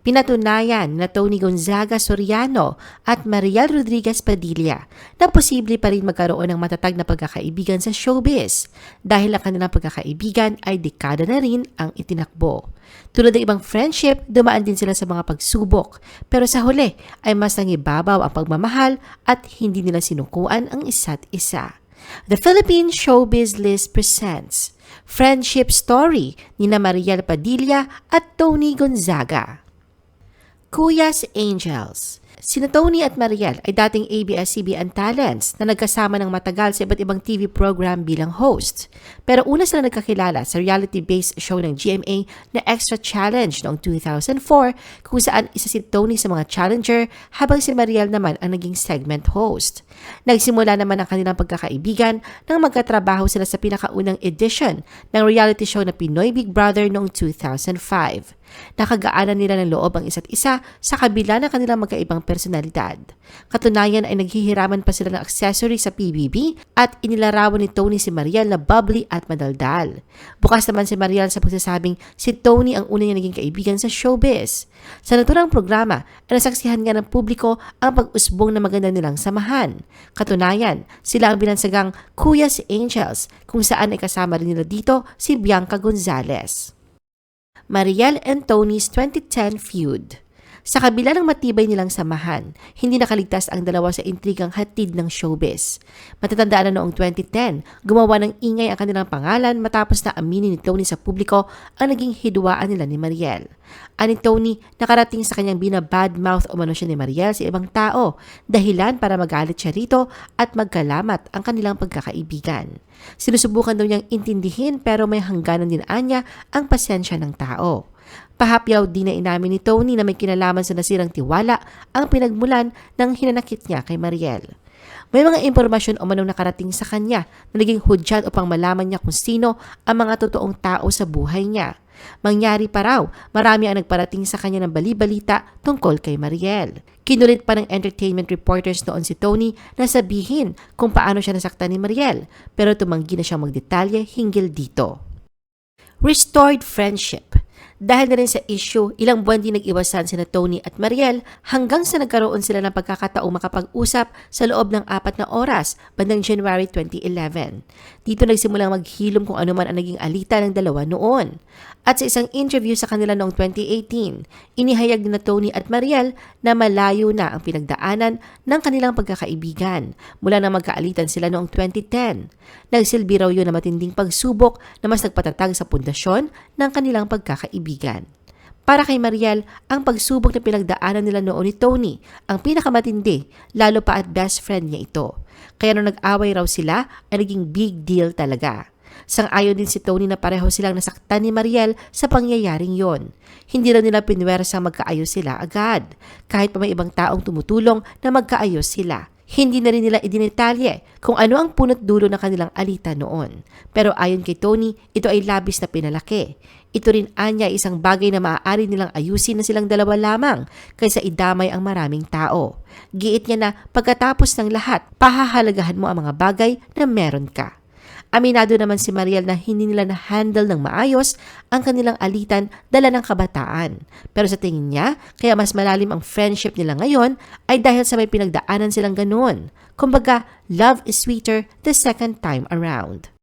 Pinatunayan na Tony Gonzaga Soriano at Mariel Rodriguez Padilla na posible pa rin magkaroon ng matatag na pagkakaibigan sa showbiz dahil ang kanilang pagkakaibigan ay dekada na rin ang itinakbo. Tulad ng ibang friendship, dumaan din sila sa mga pagsubok pero sa huli ay mas nangibabaw ang pagmamahal at hindi nila sinukuan ang isa't isa. The Philippine Showbiz List presents Friendship Story ni na Mariel Padilla at Tony Gonzaga. Kuya's Angels Sina Tony at Mariel ay dating ABS-CBN talents na nagkasama ng matagal sa iba't ibang TV program bilang host. Pero una sila nagkakilala sa reality-based show ng GMA na Extra Challenge noong 2004 kung saan isa si Tony sa mga challenger habang si Mariel naman ang naging segment host. Nagsimula naman ang kanilang pagkakaibigan nang magkatrabaho sila sa pinakaunang edition ng reality show na Pinoy Big Brother noong 2005. Nakagaanan nila ng loob ang isa't isa sa kabila ng kanilang magkaibang personalidad. Katunayan ay naghihiraman pa sila ng accessory sa PBB at inilarawan ni Tony si Mariel na bubbly at madaldal. Bukas naman si Mariel sa pagsasabing si Tony ang una niya naging kaibigan sa showbiz. Sa naturang programa ay nasaksihan nga ng publiko ang pag-usbong na maganda nilang samahan. Katunayan, sila ang binansagang Kuya's Angels kung saan ay kasama rin nila dito si Bianca Gonzalez. Mariel and Tony's 2010 feud. Sa kabila ng matibay nilang samahan, hindi nakaligtas ang dalawa sa intrigang hatid ng showbiz. Matatandaan na noong 2010, gumawa ng ingay ang kanilang pangalan matapos na aminin ni Tony sa publiko ang naging hidwaan nila ni Mariel. Ani Tony, nakarating sa kanyang binabadmouth umano siya ni Mariel sa ibang tao, dahilan para magalit siya rito at magkalamat ang kanilang pagkakaibigan. Sinusubukan daw niyang intindihin pero may hangganan din anya ang pasensya ng tao. Pahapyaw din na inamin ni Tony na may kinalaman sa nasirang tiwala ang pinagmulan ng hinanakit niya kay Mariel. May mga impormasyon o manong nakarating sa kanya na naging hudyat upang malaman niya kung sino ang mga totoong tao sa buhay niya. Mangyari pa raw, marami ang nagparating sa kanya ng balibalita tungkol kay Mariel. Kinulit pa ng entertainment reporters noon si Tony na sabihin kung paano siya nasaktan ni Mariel, pero tumanggi na siyang magdetalye hinggil dito. Restored Friendship dahil na rin sa issue, ilang buwan din nag-iwasan sina Tony at Mariel hanggang sa nagkaroon sila ng pagkakataong makapag-usap sa loob ng apat na oras bandang January 2011. Dito nagsimulang maghilom kung ano man ang naging alita ng dalawa noon. At sa isang interview sa kanila noong 2018, inihayag na Tony at Mariel na malayo na ang pinagdaanan ng kanilang pagkakaibigan mula na magkaalitan sila noong 2010. Nagsilbi raw yun na matinding pagsubok na mas nagpatatag sa pundasyon ng kanilang pagkakaibigan. Para kay Mariel, ang pagsubok na pinagdaanan nila noon ni Tony ang pinakamatindi, lalo pa at best friend niya ito. Kaya nung nag-away raw sila, ay naging big deal talaga. Sang-ayon din si Tony na pareho silang nasaktan ni Mariel sa pangyayaring yon. Hindi lang nila pinwersa magkaayos sila agad, kahit pa may ibang taong tumutulong na magkaayos sila. Hindi na rin nila idinetalye kung ano ang punot dulo ng kanilang alita noon. Pero ayon kay Tony, ito ay labis na pinalaki. Ito rin anya isang bagay na maaari nilang ayusin na silang dalawa lamang kaysa idamay ang maraming tao. Giit niya na pagkatapos ng lahat, pahahalagahan mo ang mga bagay na meron ka. Aminado naman si Mariel na hindi nila na-handle ng maayos ang kanilang alitan dala ng kabataan. Pero sa tingin niya, kaya mas malalim ang friendship nila ngayon ay dahil sa may pinagdaanan silang ganoon. Kumbaga, love is sweeter the second time around.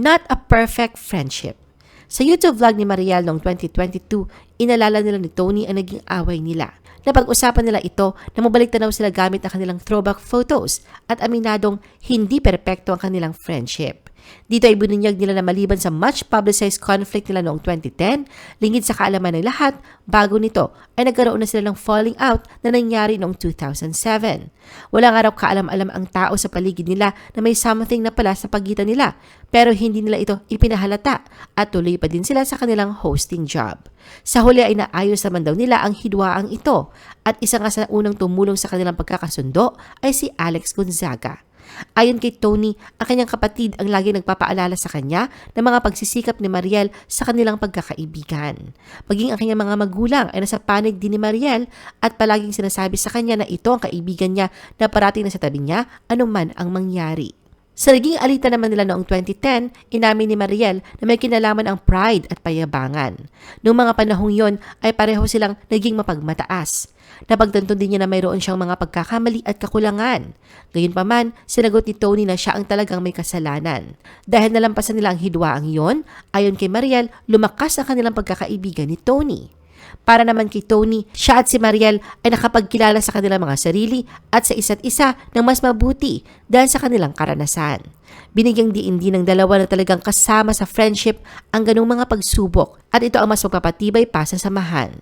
Not a perfect friendship. Sa YouTube vlog ni Mariel noong 2022, inalala nila ni Tony ang naging away nila. Napag-usapan nila ito na mabalik na daw sila gamit ang kanilang throwback photos at aminadong hindi perpekto ang kanilang friendship. Dito ay binunyag nila na maliban sa much publicized conflict nila noong 2010, lingid sa kaalaman ng lahat, bago nito ay nagkaroon na sila ng falling out na nangyari noong 2007. Wala nga raw kaalam-alam ang tao sa paligid nila na may something na pala sa pagitan nila, pero hindi nila ito ipinahalata at tuloy pa din sila sa kanilang hosting job. Sa huli ay naayos naman daw nila ang hidwaang ito at isa nga sa unang tumulong sa kanilang pagkakasundo ay si Alex Gonzaga. Ayon kay Tony, ang kanyang kapatid ang lagi nagpapaalala sa kanya ng mga pagsisikap ni Mariel sa kanilang pagkakaibigan. Maging ang kanyang mga magulang ay nasa panig din ni Mariel at palaging sinasabi sa kanya na ito ang kaibigan niya na parating na sa tabi niya anuman ang mangyari. Sa naging alita naman nila noong 2010, inamin ni Mariel na may kinalaman ang pride at payabangan. Noong mga panahong yon ay pareho silang naging mapagmataas. Napagtanto din niya na mayroon siyang mga pagkakamali at kakulangan. Gayunpaman, sinagot ni Tony na siya ang talagang may kasalanan. Dahil nalampasan nila ang hidwaang yon, ayon kay Mariel, lumakas ang kanilang pagkakaibigan ni Tony. Para naman kay Tony, siya at si Mariel ay nakapagkilala sa kanilang mga sarili at sa isa't isa ng mas mabuti dahil sa kanilang karanasan. Binigyang diin din ng dalawa na talagang kasama sa friendship ang ganung mga pagsubok at ito ang mas magpapatibay pa sa samahan.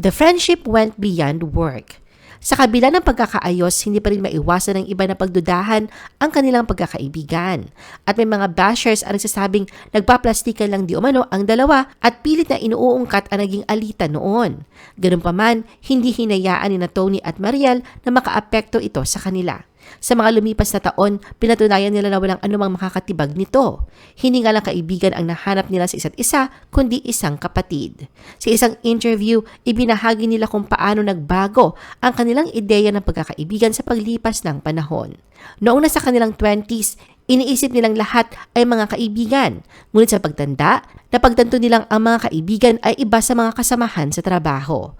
The friendship went beyond work. Sa kabila ng pagkakaayos, hindi pa rin maiwasan ng iba na pagdudahan ang kanilang pagkakaibigan. At may mga bashers ang nagsasabing nagpaplastikan lang di umano ang dalawa at pilit na inuungkat ang naging alita noon. Ganun pa hindi hinayaan ni na Tony at Mariel na makaapekto ito sa kanila. Sa mga lumipas na taon, pinatunayan nila na walang anumang makakatibag nito. Hindi nga lang kaibigan ang nahanap nila sa isa't isa, kundi isang kapatid. Sa isang interview, ibinahagi nila kung paano nagbago ang kanilang ideya ng pagkakaibigan sa paglipas ng panahon. Noong nasa kanilang 20s, iniisip nilang lahat ay mga kaibigan. Ngunit sa pagtanda, napagtanto nilang ang mga kaibigan ay iba sa mga kasamahan sa trabaho.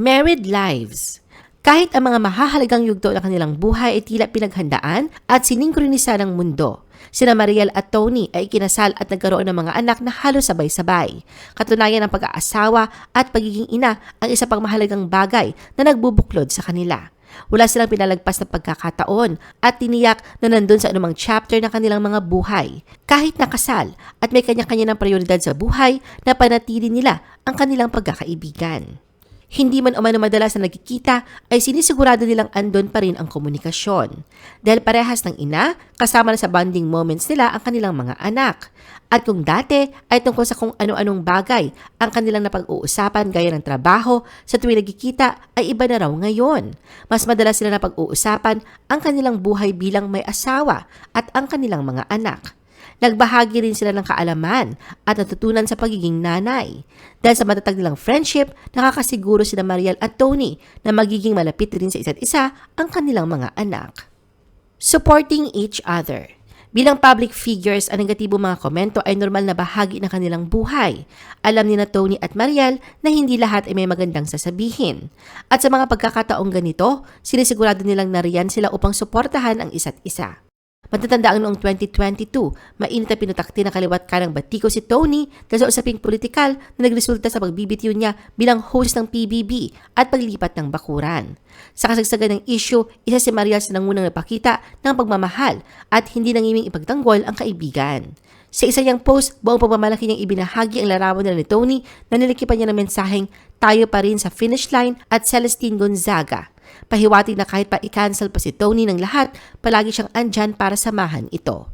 Married Lives kahit ang mga mahahalagang yugto ng kanilang buhay ay tila pinaghandaan at siningkronisa ng mundo. Sina Mariel at Tony ay kinasal at nagkaroon ng mga anak na halos sabay-sabay. Katunayan ng pag-aasawa at pagiging ina ang isa pang mahalagang bagay na nagbubuklod sa kanila. Wala silang pinalagpas na pagkakataon at tiniyak na nandun sa anumang chapter ng kanilang mga buhay. Kahit nakasal at may kanya-kanya ng prioridad sa buhay, napanatili nila ang kanilang pagkakaibigan hindi man umano madalas na nagkikita, ay sinisigurado nilang andon pa rin ang komunikasyon. Dahil parehas ng ina, kasama na sa bonding moments nila ang kanilang mga anak. At kung dati ay tungkol sa kung ano-anong bagay ang kanilang napag-uusapan gaya ng trabaho, sa tuwing nagkikita ay iba na raw ngayon. Mas madalas sila napag-uusapan ang kanilang buhay bilang may asawa at ang kanilang mga anak. Nagbahagi rin sila ng kaalaman at natutunan sa pagiging nanay. Dahil sa matatag nilang friendship, nakakasiguro sina Mariel at Tony na magiging malapit rin sa isa't isa ang kanilang mga anak. Supporting each other. Bilang public figures, ang negatibo mga komento ay normal na bahagi ng kanilang buhay. Alam ni na Tony at Mariel na hindi lahat ay may magandang sasabihin. At sa mga pagkakataong ganito, sinisigurado nilang nariyan sila upang suportahan ang isa't isa. Matatanda ang noong 2022, mainit na pinutakti ng kaliwat kanang batiko si Tony dahil sa usaping politikal na nagresulta sa pagbibitiw niya bilang host ng PBB at paglipat ng bakuran. Sa kasagsagan ng issue, isa si Mariel sa nangunang napakita ng pagmamahal at hindi nangiming ipagtanggol ang kaibigan. Sa isa niyang post, buong pagmamalaki niyang ibinahagi ang larawan nila ni Tony na nilikipan niya ng mensaheng tayo pa rin sa finish line at Celestine Gonzaga. Pahiwatig na kahit pa i-cancel pa si Tony ng lahat, palagi siyang andyan para samahan ito.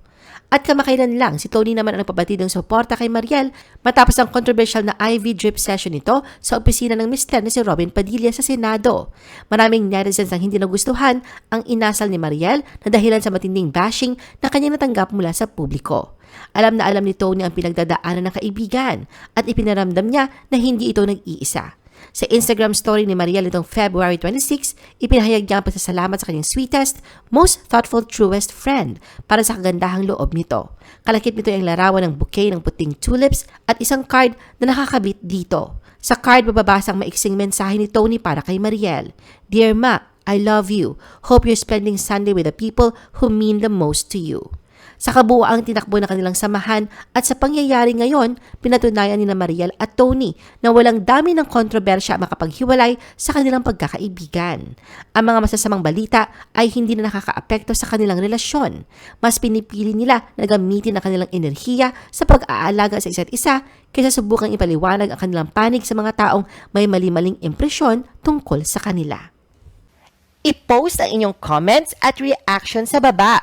At kamakailan lang, si Tony naman ang nagpabatid ng suporta kay Mariel matapos ang controversial na IV drip session nito sa opisina ng mister na si Robin Padilla sa Senado. Maraming netizens ang hindi nagustuhan ang inasal ni Mariel na dahilan sa matinding bashing na kanyang natanggap mula sa publiko. Alam na alam ni Tony ang pinagdadaanan ng kaibigan at ipinaramdam niya na hindi ito nag-iisa. Sa Instagram story ni Mariel nitong February 26, ipinahayag niya ang pasasalamat sa kanyang sweetest, most thoughtful, truest friend para sa kagandahang loob nito. Kalakip nito ang larawan ng bouquet ng puting tulips at isang card na nakakabit dito. Sa card mababasang maiksing mensahe ni Tony para kay Mariel. Dear Ma, I love you. Hope you're spending Sunday with the people who mean the most to you. Sa kabuuang tinakbo ng kanilang samahan at sa pangyayari ngayon, pinatunayan ni Mariel at Tony na walang dami ng kontrobersya makapaghiwalay sa kanilang pagkakaibigan. Ang mga masasamang balita ay hindi na nakakaapekto sa kanilang relasyon. Mas pinipili nila na gamitin ang kanilang enerhiya sa pag-aalaga sa isa't isa kaysa subukang ipaliwanag ang kanilang panig sa mga taong may mali-maling impresyon tungkol sa kanila. I-post ang inyong comments at reaction sa baba.